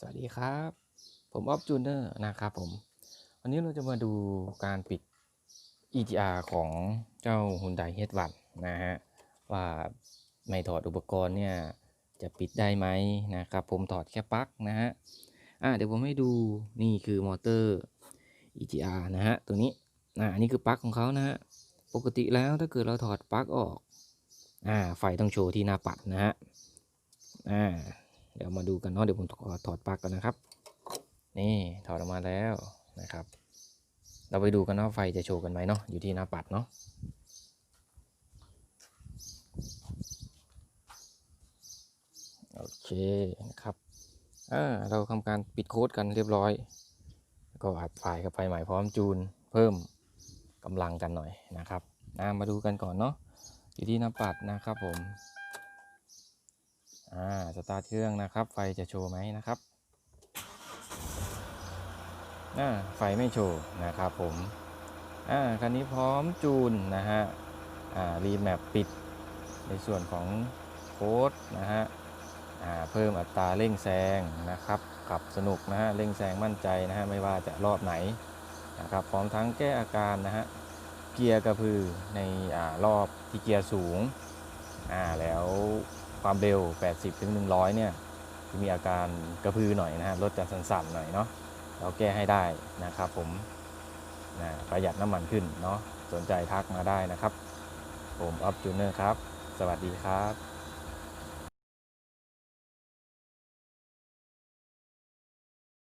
สวัสดีครับ ผมออฟจูเนอร์นะครับผม วันนี้เราจะมาดูการปิด EGR ของเจ้า Hyundai H1 นะฮะ ว่าไม่ถอดอุปกรณ์เนี่ย จะปิดได้ไหมนะครับ ผมถอดแค่ปลั๊กนะฮะ อ่าเดี๋ยวผมให้ดูนี่คือมอเตอร์ EGR นะฮะ ตัวนี้ อ่าอันนี้คือปลั๊กของเขานะฮะ ปกติแล้วถ้าเกิดเราถอดปลั๊กออก อ่า ไฟต้องโชว์ที่หน้าปัดนะฮะ อ่า เดี๋ยวมาดูกันเนาะเดี๋ยวผมอถอดปลั๊กก่อนนะครับ นี่ถอดออกมาแล้วนะครับ เราไปดูกันว่าไฟจะโชว์กันไหมเนาะอยู่ที่หน้าปัดเนาะโอเคนะครับอ่าเราทำการปิดโค้ดกันเรียบร้อย ก็อัดไฟกับไฟใหม่พร้อมจูนเพิ่มกำลังกันหน่อยนะครับมาดูกันก่อนเนาะอยู่ที่หน้าปัดนะครับผม อ่าสตาร์ทเครื่องนะครับ ไฟจะโชว์ไหมนะครับอ่าไฟไม่โชว์นะครับผมอ่าคันนี้พร้อมจูนนะฮะอ่ารีแมปปิดในส่วนของโค้ดนะฮะอ่าเพิ่มอัตราเร่งแซงนะครับขับสนุกนะฮะเร่งแซงมั่นใจนะฮะไม่ว่าจะรอบไหนนะครับพร้อมทั้งแก้อาการนะฮะเกียร์กระพือในอ่ารอบที่เกียร์สูงอ่าแล้ว ความเร็ว 80ถึง100 เนี่ยมีอาการกระพือหน่อยนะฮะรถจะสั่นๆหน่อยเนาะเราแก้ให้ได้นะครับผมนะประหยัดน้ำมันขึ้นเนาะสนใจทักมาได้นะครับ ผมออฟจูเนอร์ครับ สวัสดีครับ